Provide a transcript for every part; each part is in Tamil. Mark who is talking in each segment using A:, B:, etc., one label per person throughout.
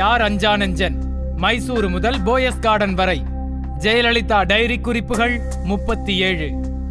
A: யார் அஞ்சானஞ்சன் மைசூரு முதல் போயஸ் கார்டன் வரை. ஜெயலலிதா டைரி குறிப்புகள் முப்பத்தி ஏழு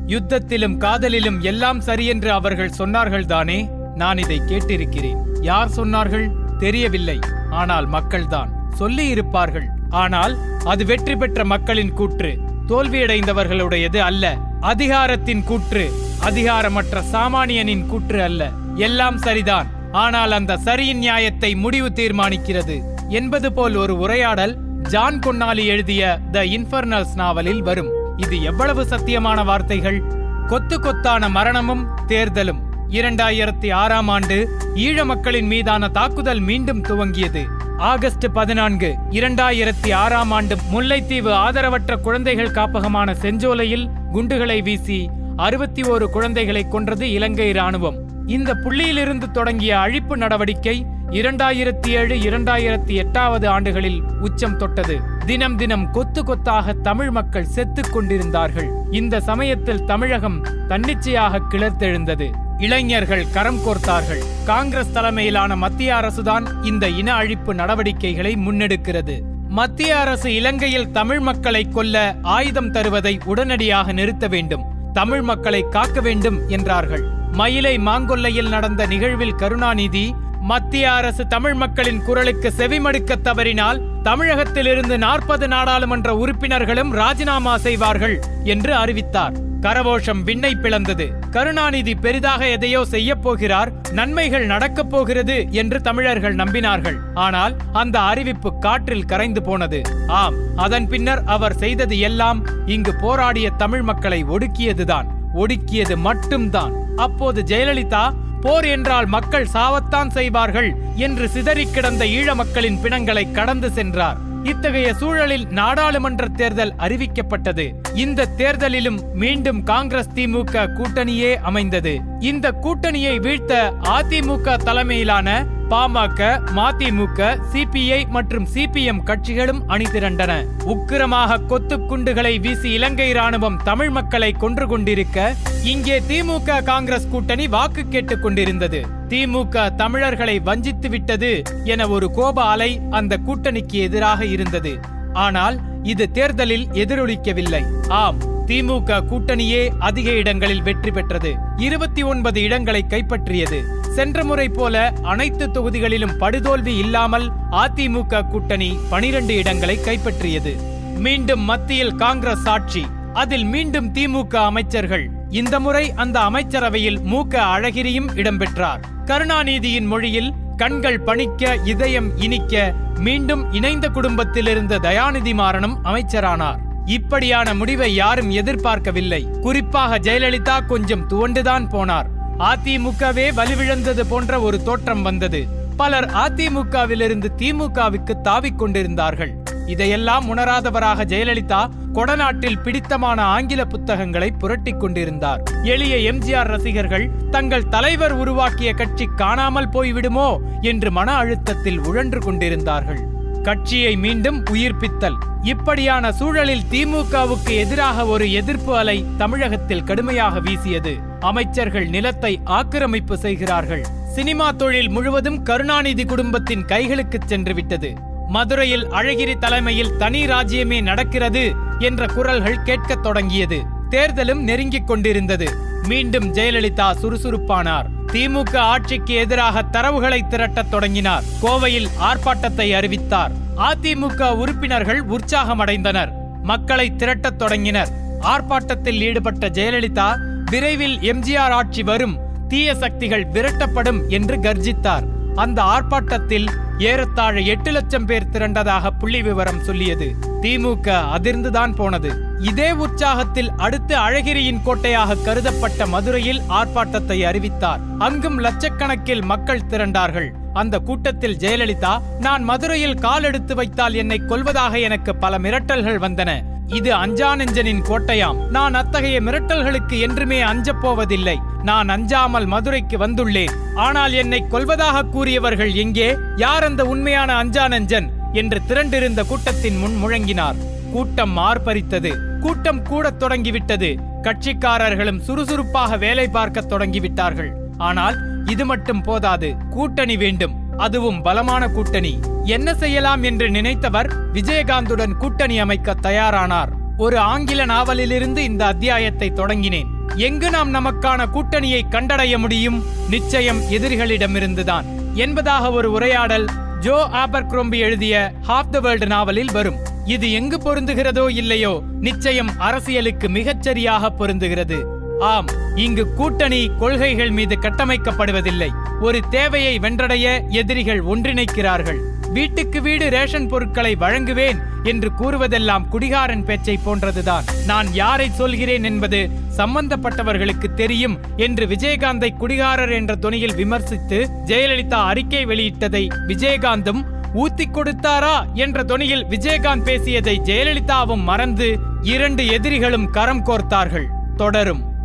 A: யுத்தத்திலும் காதலிலும் எல்லாம் சரியென்று அவர்கள் சொன்னார்கள் தானே நான் இதை கேட்டிருக்கிறேன். யார் சொன்னார்கள்? தெரியவில்லை. ஆனால் மக்கள்தான். சொல்லி இருப்பார்கள் ஆனால் அது வெற்றி பெற்ற மக்களின் கூற்று. தோல்வியடைந்தவர்களுடையது அல்ல. அதிகாரத்தின் கூற்று. அதிகாரமற்ற சாமானியனின் கூற்று அல்ல. எல்லாம் சரிதான். ஆனால் அந்த சரியின் நியாயத்தை முடிவு தீர்மானிக்கிறது. என்பது போல் ஒரு உரையாடல் ஜான் கொன்னாலி எழுதிய த இன்ஃபர்னல்ஸ் நாவலில் வரும். இது எவ்வளவு சத்தியமான வார்த்தைகள்? கொத்து கொத்தான மரணமும் தேர்தலும். இரண்டாயிரத்தி ஆறாம் ஆண்டு ஈழ மக்களின் மீதான தாக்குதல் மீண்டும் துவங்கியது. ஆகஸ்ட் பதினான்கு இரண்டாயிரத்தி ஆறாம் ஆண்டு முல்லைத்தீவு ஆதரவற்ற குழந்தைகள் காப்பகமான செஞ்சோலையில் குண்டுகளை வீசி அறுபத்தி ஓரு குழந்தைகளை கொன்றது இலங்கை ராணுவம் இந்த புள்ளியிலிருந்து தொடங்கிய அழிப்பு நடவடிக்கை இரண்டாயிரத்தி ஏழு இரண்டாயிரத்தி எட்டாவது ஆண்டுகளில் உச்சம் தொட்டது. தினம் தினம் கொத்து கொத்தாக தமிழ் மக்கள் செத்துக் கொண்டிருந்தார்கள். இந்த சமயத்தில் தமிழகம் தன்னிச்சையாக கிளர்த்தெழுந்தது. இளைஞர்கள் கரம் கோர்த்தார்கள். காங்கிரஸ் தலைமையிலான மத்திய அரசுதான் இந்த இன அழிப்பு நடவடிக்கைகளை முன்னெடுக்கிறது. மத்திய அரசு இலங்கையில் தமிழ் மக்களை கொல்ல ஆயுதம் தருவதை உடனடியாக நிறுத்த வேண்டும். தமிழ் மக்களை காக்க வேண்டும் என்றார்கள். மயிலை மாங்கொல்லையில் நடந்த நிகழ்வில் கருணாநிதி மத்திய அரசு தமிழ் மக்களின் குரலுக்கு செவிமடுக்க தவறினால் தமிழகத்திலிருந்து நாற்பது நாடாளுமன்ற உறுப்பினர்களும் ராஜினாமா செய்வார்கள் என்று அறிவித்தார். கரவோஷம் விண்ணை பிளந்தது. கருணாநிதி பெரிதாக எதையோ செய்ய போகிறார் நன்மைகள் நடக்கப் போகிறது என்று தமிழர்கள் நம்பினார்கள். ஆனால் அந்த அறிவிப்பு காற்றில் கரைந்து போனது. ஆம் அதன் பின்னர் அவர் செய்தது எல்லாம் இங்கு போராடிய தமிழ் மக்களை ஒடுக்கியதுதான். ஒடுக்கியது மட்டும்தான். அப்போது ஜெயலலிதா போர் என்றால் மக்கள் சாவத்தான் செய்வார்கள் என்று சிதறி கிடந்த ஈழ மக்களின் பிணங்களை கடந்து சென்றார். இத்தகைய சூழலில் நாடாளுமன்ற தேர்தல் அறிவிக்கப்பட்டது. இந்த தேர்தலிலும் மீண்டும் காங்கிரஸ் திமுக கூட்டணியே அமைந்தது. இந்த கூட்டணியை வீழ்த்த அதிமுக தலைமையிலான பாமக மதிமுக சிபிஐ மற்றும் சிபிஎம் கட்சிகளும் அணிதிரண்டன. உக்கிரமாக கொத்து குண்டுகளை வீசி இலங்கை ராணுவம் தமிழ் மக்களை கொன்று கொண்டிருக்க இங்கே திமுக காங்கிரஸ் கூட்டணி வாக்கு கேட்டுக் கொண்டிருந்தது. திமுக தமிழர்களை வஞ்சித்து விட்டது என ஒரு கோப அலை அந்த கூட்டணிக்கு எதிராக இருந்தது. ஆனால் இது தேர்தலில் எதிரொலிக்கவில்லை. ஆம் திமுக கூட்டணியே அதிக இடங்களில் வெற்றி பெற்றது. இருபத்தி ஒன்பது இடங்களை கைப்பற்றியது. சென்ற முறை போல அனைத்து தொகுதிகளிலும் படுதோல்வி இல்லாமல் அதிமுக கூட்டணி பனிரெண்டு இடங்களை கைப்பற்றியது. மீண்டும் மத்தியில் காங்கிரஸ் ஆட்சி அதில் மீண்டும் திமுக அமைச்சர்கள். இந்த முறை அந்த அமைச்சரவையில் மூக்க அழகிரியும் இடம்பெற்றார். கருணாநிதியின் மொழியில் கண்கள் பணிக்க இதயம் இனிக்க மீண்டும் இணைந்த குடும்பத்தில் இருந்த தயாநிதி மாறனும் அமைச்சரானார். இப்படியான முடிவை யாரும் எதிர்பார்க்கவில்லை. குறிப்பாக ஜெயலலிதா கொஞ்சம் துவண்டுதான் போனார். அதிமுகவே வலுவிழந்தது போன்ற ஒரு தோற்றம் வந்தது. பலர் அதிமுகவிலிருந்து திமுகவுக்கு தாவிக் கொண்டிருந்தார்கள். இதையெல்லாம் உணராதவராக ஜெயலலிதா கொடநாட்டில் பிடித்தமான ஆங்கில புத்தகங்களை புரட்டிக் கொண்டிருந்தார். எளிய எம்ஜிஆர் ரசிகர்கள் தங்கள் தலைவர் உருவாக்கிய கட்சி காணாமல் போய்விடுமோ என்று மன அழுத்தத்தில் உழன்று கொண்டிருந்தார்கள். கட்சியை மீண்டும் உயிர்ப்பித்தல். இப்படியான சூழலில் திமுகவுக்கு எதிராக ஒரு எதிர்ப்பு அலை தமிழகத்தில் கடுமையாக வீசியது. அமைச்சர்கள் நிலத்தை ஆக்கிரமிப்பு செய்கிறார்கள். சினிமா தொழில் முழுவதும் கருணாநிதி குடும்பத்தின் கைகளுக்கு சென்று விட்டது மதுரையில் அழகிரி தலைமையில் தனி ராஜ்யமே நடக்கிறது என்ற குரல்கள் கேட்கத் தொடங்கியது. தேர்தலும் நெருங்கிக் கொண்டிருந்தது. மீண்டும் ஜெயலலிதா சுறுசுறுப்பானார். திமுக ஆட்சிக்கு எதிராக தரவுகளை திரட்டத் தொடங்கினார். கோவையில் ஆர்ப்பாட்டத்தை அறிவித்தார். அதிமுக உறுப்பினர்கள் உற்சாகமடைந்தனர். மக்களை திரட்டத் தொடங்கினர். ஆர்ப்பாட்டத்தில் ஈடுபட்ட ஜெயலலிதா விரைவில் எம்ஜிஆர் ஆட்சி வரும் தீய சக்திகள் விரட்டப்படும் என்று கர்ஜித்தார். அந்த ஆர்ப்பாட்டத்தில் ஏறத்தாழ எட்டு லட்சம் பேர் திரண்டதாக புள்ளி விவரம் சொல்லியது. திமுக அதிர்ந்துதான் போனது. இதே உற்சாகத்தில் அடுத்து அழகிரியின் கோட்டையாக கருதப்பட்ட மதுரையில் ஆர்ப்பாட்டத்தை அறிவித்தார். அங்கும் லட்சக்கணக்கில் மக்கள் திரண்டார்கள். அந்த கூட்டத்தில் ஜெயலலிதா நான் மதுரையில் கால் எடுத்து வைத்தால் என்னை கொல்வதாக எனக்கு பல மிரட்டல்கள் வந்தன. இது அஞ்சானெஞ்சனின் கோட்டையாம். நான் அத்தகைய மிரட்டல்களுக்கு என்றுமே அஞ்சப் போவதில்லை. நான் அஞ்சாமல் மதுரைக்கு வந்துள்ளேன். ஆனால் என்னை கொல்வதாக கூறியவர்கள் எங்கே? யார் அந்த உண்மையான அஞ்சானஞ்சன் என்று திரண்டிருந்த கூட்டத்தின் முன் முழங்கினார். கூட்டம் மார்பறித்தது கூட்டம் கூடத் தொடங்கிவிட்டது. கட்சிக்காரர்களும் சுறுசுறுப்பாக வேலை பார்க்கத் தொடங்கிவிட்டார்கள். ஆனால் இது மட்டும் போதாது. கூட்டணி வேண்டும். அதுவும் பலமான கூட்டணி. என்ன செய்யலாம் என்று நினைத்தவர் விஜயகாந்துடன் கூட்டணி அமைக்க தயாரானார். ஒரு ஆங்கில நாவலிலிருந்து இந்த அத்தியாயத்தை தொடங்கினேன். எங்கு நாம் நமக்கான கூட்டணியை கண்டடைய முடியும்? நிச்சயம் எதிரிகளிடமிருந்துதான். என்பதாக ஒரு உரையாடல் ஜோ ஆபர்க்ரோம்பி எழுதிய ஹாஃப் த வேர்ல்டு நாவலில் வரும். இது எங்கு பொருந்துகிறதோ இல்லையோ நிச்சயம் அரசியலுக்கு மிகச்சரியாக பொருந்துகிறது. ஆம் இங்கு கூட்டணி கொள்கைகள் மீது கட்டமைக்கப்படுவதில்லை. ஒரு தேவையை வென்றடைய எதிரிகள் ஒன்றிணைக்கிறார்கள். வீட்டுக்கு வீடு ரேஷன் பொருட்களை வழங்குவேன் என்று கூறுவதெல்லாம் குடிகாரன் பேச்சை போன்றதுதான். நான் யாரை சொல்கிறேன் என்பது சம்பந்தப்பட்டவர்களுக்கு தெரியும் என்று விஜயகாந்தை குடிகாரர் என்ற துணியில் விமர்சித்து ஜெயலலிதா அறிக்கை வெளியிட்டதை விஜயகாந்தும் ஊத்தி கொடுத்தாரா என்ற தொனியில் விஜயகாந்த் பேசியதை ஜெயலலிதாவும் மறந்து இரண்டு எதிரிகளும் கரம் கோர்த்தார்கள். தொடரும்.